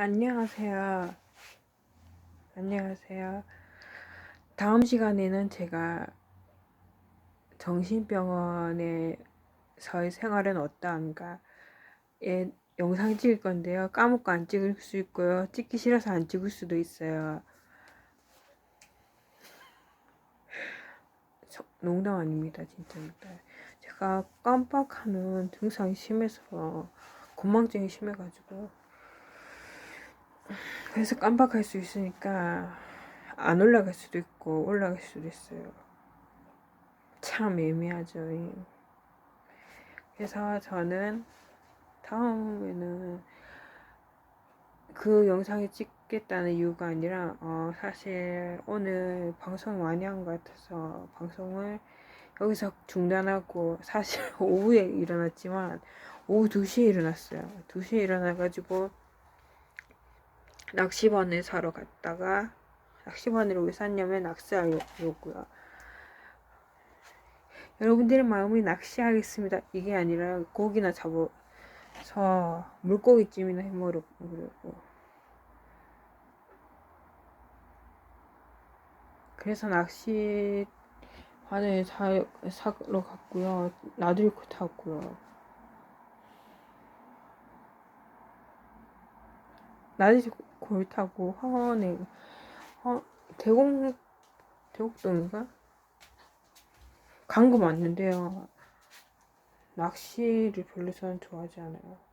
안녕하세요. 안녕하세요. 다음 시간에는 제가 정신병원에서의 생활은 어떠한가 예, 영상 찍을 건데요. 까먹고 안 찍을 수 있고요. 찍기 싫어서 안 찍을 수도 있어요. 저- 농담 아닙니다. 진짜입니다. 제가 깜빡하는 증상이 심해서 건망증이 심해가지고 그래서 깜빡할 수 있으니까 안 올라갈 수도 있고 올라갈 수도 있어요. 참 애매하죠. 이. 그래서 저는 다음에는 그 영상을 찍겠다는 이유가 아니라 어, 사실 오늘 방송 많이 한 것 같아서 방송을 여기서 중단하고 사실 오후에 일어났지만 오후 2시에 일어났어요. 2시에 일어나가지고 낚시바늘 사러 갔다가 낚시바늘을 왜 샀냐면 낚시하려고요. 여러분들의 마음이 낚시하겠습니다. 이게 아니라 고기나 잡아서 물고기찜이나 해먹으려고. 그래서 낚시 바늘 사, 사러 갔고요. 나들이코 탔고요. 나들이코 를 타고 화원에 어, 대곡 대곡동인가? 간 거 맞는데요. 낚시를 별로 저는 좋아하지 않아요.